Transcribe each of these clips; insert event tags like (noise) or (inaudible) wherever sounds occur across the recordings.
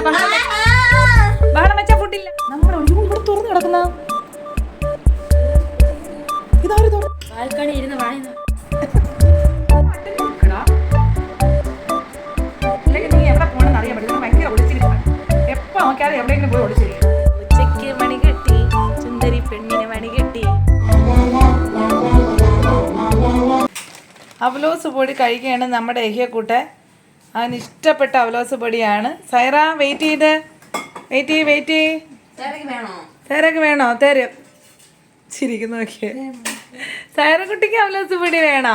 ഫുഡില്ല ബഹളം വെച്ച ഫുഡില്ല നമ്മൾ ഒഴിവും ഇവിടെ തുറന്നു കിടക്കുന്ന ഇതാര് പോയി കഴിക്കുകയാണ് നമ്മുടെ എഹിയക്കൂട്ടെ അവന് ഇഷ്ടപ്പെട്ട അവലോസ് പൊടിയാണ് സൈറ വെയിറ്റ് ചെയ്ത്. വെയിറ്റ് ചെയ്യ് വെയിറ്റ് ചെയ്യ്. വേണോ? തരും. ചിരിക്കുന്ന നോക്കിയേ. സൈറക്കുട്ടിക്ക് അവലോസ് പൊടി വേണോ?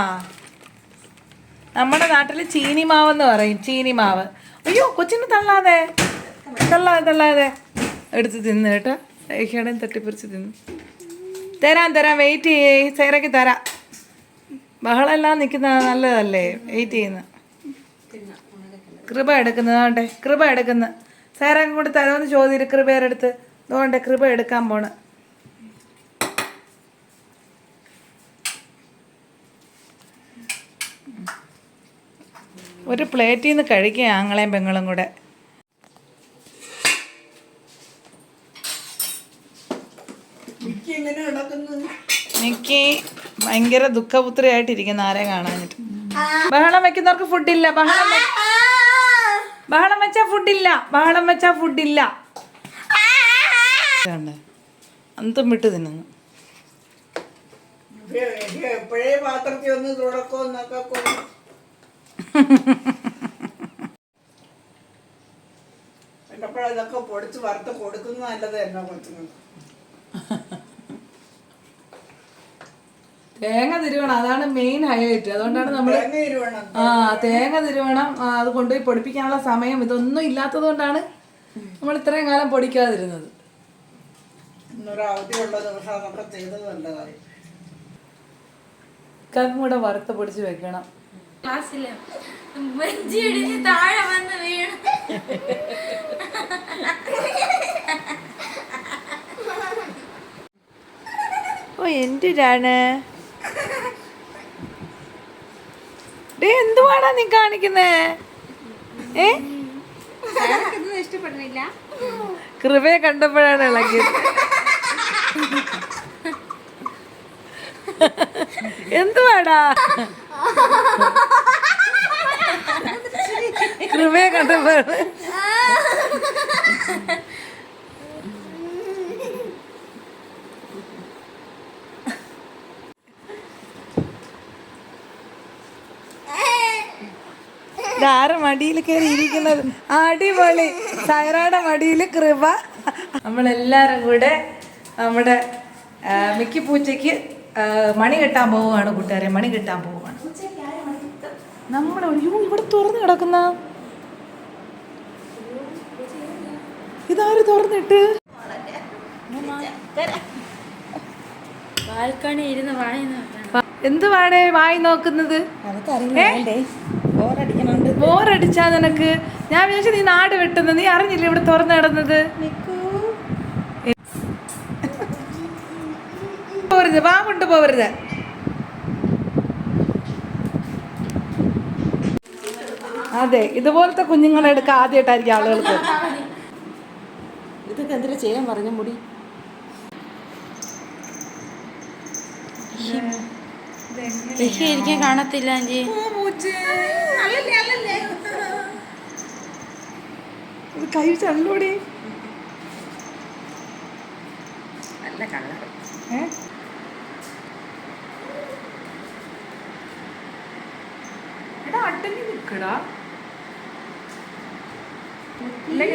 നമ്മുടെ നാട്ടിൽ ചീനി മാവെന്ന് പറയും. ചീനി മാവ്. അയ്യോ കൊച്ചിന് തള്ളാതെ. തള്ളാതെ തള്ളാതെ. എടുത്ത് തിന്ന് കേട്ടോ. ഏഷ്യാടേയും തട്ടിപ്പറിച്ച് തിന്ന്. തരാം തരാം വെയിറ്റ് ചെയ്യേ. സൈറയ്ക്ക് തരാം. ബഹളമെല്ലാം നിൽക്കുന്ന നല്ലതല്ലേ? വെയിറ്റ് ചെയ്യുന്ന. കൃപ എടുക്കുന്നതാണ്ടേ കൃപ എടുക്കുന്ന. സാറേ അങ്ങോട്ട് തരുമെന്ന് ചോദിച്ചു കൃപയുടെ അടുത്ത് അതുകൊണ്ട് കൃപ എടുക്കാൻ പോണ്. ഒരു പ്ലേറ്റിൽ നിന്ന് കഴിക്കുക ആങ്ങളെയും പെങ്ങളും കൂടെ. എനിക്ക് ഭയങ്കര ദുഃഖപുത്രിയായിട്ടിരിക്കുന്ന ആരെ കാണാനായിട്ട്. ബഹളം വെക്കുന്നവർക്ക് ഫുഡില്ല ബഹളം ബഹളം വെച്ചാ ഫുഡില്ല ബഹളം വെച്ചാ ഫുഡില്ല? അന്തം വിട്ട് തിന്നുന്നു. എപ്പോഴേ പാത്രത്തിൽ ഒന്ന് തുടക്കമെന്നൊക്കെ എന്നൊക്കെ പൊടിച്ച് വറുത്ത് കൊടുക്കുന്നത് നല്ലതായിരുന്നു കൊച്ചുങ്ങൾക്ക് തേങ്ങ തിരുവണം. അതാണ് മെയിൻ ഹൈലൈറ്റ് അതുകൊണ്ടാണ് നമ്മൾ ആ തേങ്ങ തിരുവണം. ആ, അത് കൊണ്ടുപോയി പൊടിപ്പിക്കാനുള്ള സമയം. ഇതൊന്നും ഇല്ലാത്തത് കൊണ്ടാണ് നമ്മൾ ഇത്രയും കാലം പൊടിക്കാതിരുന്നത്. നല്ലതായി കൂടെ വറുത്ത് പൊടിച്ച് വെക്കണം. താഴെ വന്ന് വീണു. ഓ എന്തിനാണ് ഡേ എന്തുവാടാ നീ കാണിക്കുന്നേ? ഏ? ഇഷ്ടപ്പെടുന്നില്ല? കൃപയെ കണ്ടപ്പോഴാണ് ഇളകിയത്. എന്തുവാടാ? (laughs) കൃപയെ കണ്ടപ്പോഴാണ് ഇതാര മടിയിൽ കയറി ഇരിക്കുന്നത്. അടിപൊളി. സൈറയുടെ മടിയിൽ കൃപ. നമ്മളെല്ലാരും കൂടെ നമ്മുടെ മിക്കി പൂച്ചയ്ക്ക് മണി കെട്ടാൻ പോവുകയാണ് കൂട്ടുകാരെ. മണി കെട്ടാൻ പോവുകയാണ്. അയ്യോ ഇവിടെ തുറന്നു കിടക്കുന്ന. ഇതാര് തുറന്നിട്ട്? ബാൽക്കണി ഇരുന്ന് വായുന്നു എന്തുവാടേ വായി നോക്കുന്നത്? ബോറടിച്ചാ നിനക്ക്? ഞാൻ വിചാരിച്ചു നീ നാട് വെട്ടുന്നത്. നീ അറിഞ്ഞില്ലേ ഇവിടെ തുറന്നു കിടന്നത് പോവരുത് വാ കൊണ്ട് പോവരുത്. അതെ ഇതുപോലത്തെ കുഞ്ഞുങ്ങളെ എടുക്കാൻ ആദ്യമായിട്ടായിരിക്കും ആളുകൾക്ക്. ഇതൊക്കെ എന്തിനാ ചെയ്യാൻ പറഞ്ഞ മുടി? ഇരിക്കാൻ കാണത്തില്ല കൈ ചള്ളൂടി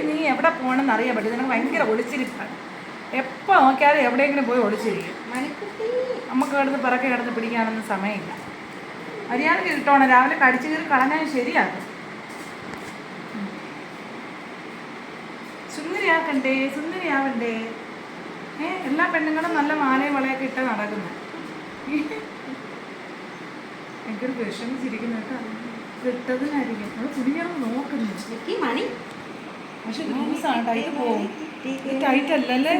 നീ എവിടെ പോകണമെന്ന് അറിയാൻ പറ്റും ഭയങ്കര ഒളിച്ചിരിപ്പാണ്. എപ്പോൾ നോക്കിയാലും എവിടെയെങ്കിലും പോയി ഒളിച്ചിരിക്കും. നമുക്ക് കിടന്ന് പിറക്കെ കിടന്ന് പിടിക്കാനൊന്നും സമയമില്ല. മര്യാദ കിട്ടണം രാവിലെ കടിച്ചു കയറി കളഞ്ഞാൽ ശരിയാകും. സുന്ദരിയാക്കണ്ടേ? സുന്ദരിയാവണ്ടേ? ഏ എല്ലാ പെണ്ണുങ്ങളും നല്ല മാലയും വളയൊക്കെ ഇട്ട് നടക്കുന്നു. എനിക്കൊരു വിഷമിച്ചിരിക്കുന്ന കേട്ടോ. കിട്ടതിനായിരിക്കും നമ്മൾ കുടിക്കണം നോക്കുന്നു. മണി. പക്ഷെ ദിവസമാണ് ടൈറ്റ് പോവും ടൈറ്റ് അല്ലല്ലേ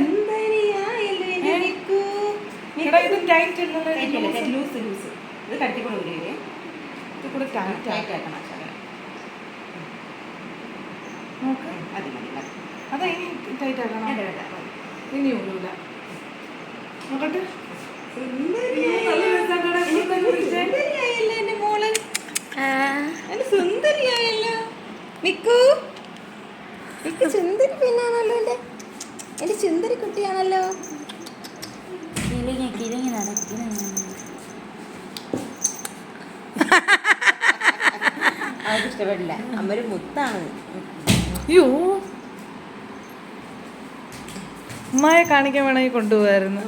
ഇത് ലൂസ് ലൂസ് ഇത് ടൈറ്റ് ആക്കണം നോക്ക്. സുന്ദരിയായല്ലോ മിക്കൂ കുട്ടിയാണല്ലോ. കിളിങ്ങി കിളിങ്ങി നടക്കുന്നു അവർക്ക് ഇഷ്ടപ്പെടില്ല. അമ്മൊരു മുത്താണ്. അയ്യോ. ഉമ്മായ കാണിക്കാൻ വേണമെങ്കിൽ കൊണ്ടുപോകായിരുന്നു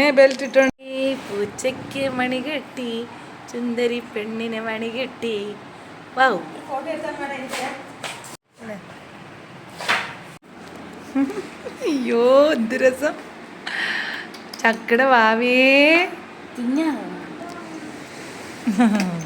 ഏ ബെൽറ്റ് ഇട്ടോണ്ട്. ഈ പൂച്ചയ്ക്ക് മണി കെട്ടി സുന്ദരി പെണ്ണിന് മണി കെട്ടി. വൗ. ഫോട്ടോ എടുത്താൽ വേണം എനിക്ക് അയ്യോ എന്ത് രസം. ചക്കട വാവേ. തിന്നാ (laughs)